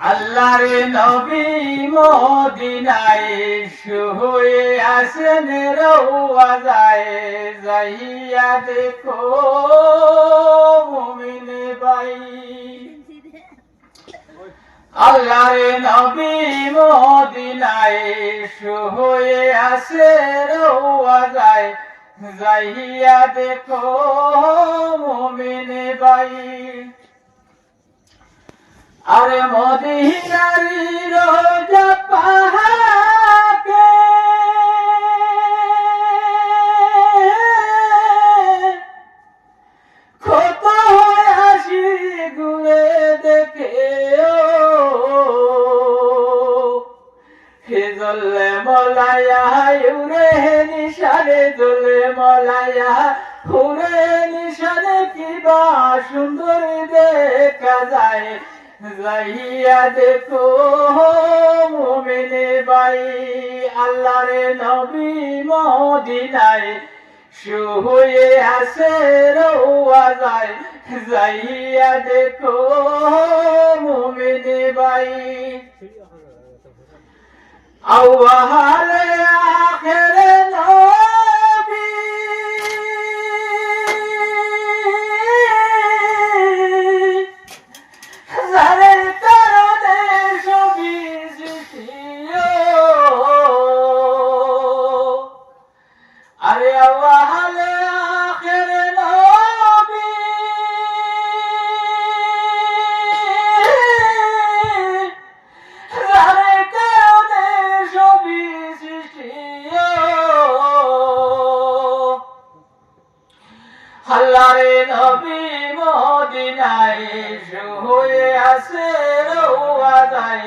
আল্লাহর নবী মদিনায় শুয়ে আসেন রৌয়া যায়। যাইয়া দেখো মুমিন ভাই। আল্লাহর নবী মদিনায় শুয়ে আসে রৌয়া যায়। যাইয়া দেখো মুমিন ভাই। আরে মদিনারি রোজা পাহাকে কত হাসি ঘুরে দেখে হে জলে মলায়া উরে নিশানে, জলে মলায়া উরে নিশানে কিবা সুন্দর দেখা যায়। যাইয়া দেখো মুমিনে বাই আল্লাহরে নবী মদিনায় শুয়ে আসে রৌয়া যায় যাইয়া দেখো মুমিনে বাই আওয়ালে আখেরে আল্লাহরে নবী মদিনায়, শুয়ে আছে রৌয়া যায়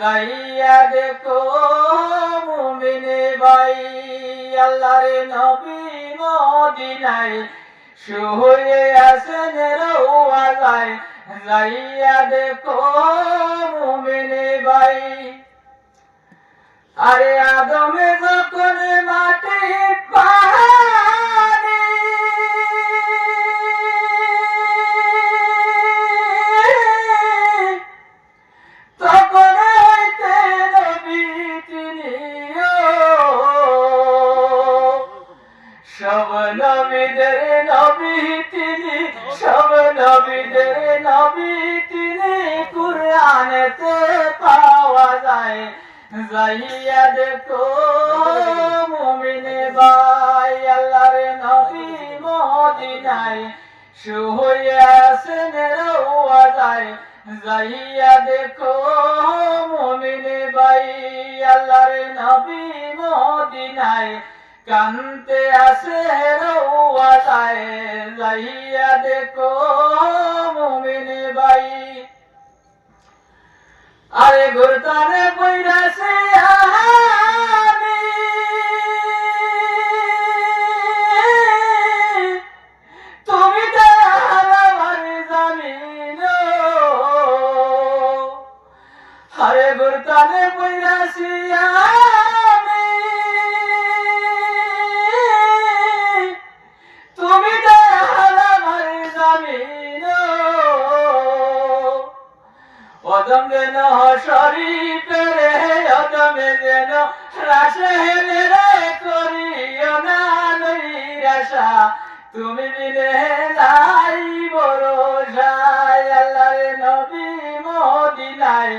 যাইয়া দেখো মুমিনে ভাই, আল্লাহরে নবী মদিনায় শুয়ে আছেন রৌয়া যায় যাইয়া দেখো মুমিনে ভাই। আরে আদমে যখন মাটি নবীদের নবী তিনি, সব নবীদের নবী তিনি। কুরআনেতে পাওয়া যায় যাইয়া দেখো মুমিনে ভাই, আল্লাহর নবী মদিনায় শুয়ে আছেন রৌয়া যায় যাইয়া দেখো মুমিনে ভাই, আল্লাহর নবী মদিনায় কান্তে আসে রৌয়া যায় যাইয়া দেখো মুমিনে ভাই আরে গুরতারে বইরাছে আমি। তুমি তো আমার জামিন আরে গুরতারে বইরাছি আমি। যেন শরীফের অদমে যেন রাশে রে করিও না নৈরাশা। তুমি বিনে নাই বরসায় আল্লাহর নবী মদিনায়।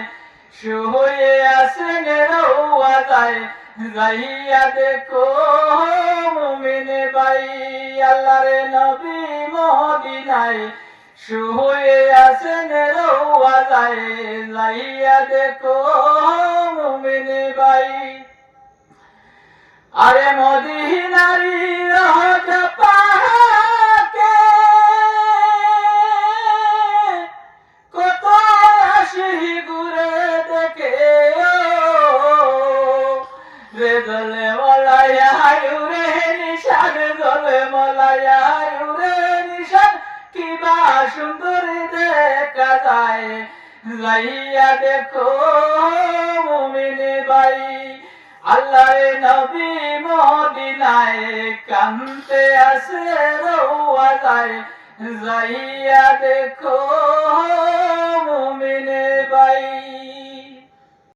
শুয়ে আসেন রৌয়া যায়। যাইয়া দেখো মুমিনে বাই আল্লাহর নবী মদিনায়। শুয়ে আছেন রৌয়া যায় যাইয়া দেখো মুমিনে বাই আরে মদিনারি রহজ পাকে কত আসি ঘুরে দেখে সুন্দর দেখা যায়। যাইয়া দেখো মুমিনে বাই আল্লাহর নবী মদিনায় কান্তে আসে রৌয়া যায়। যাইয়া দেখো মুমিনে বাই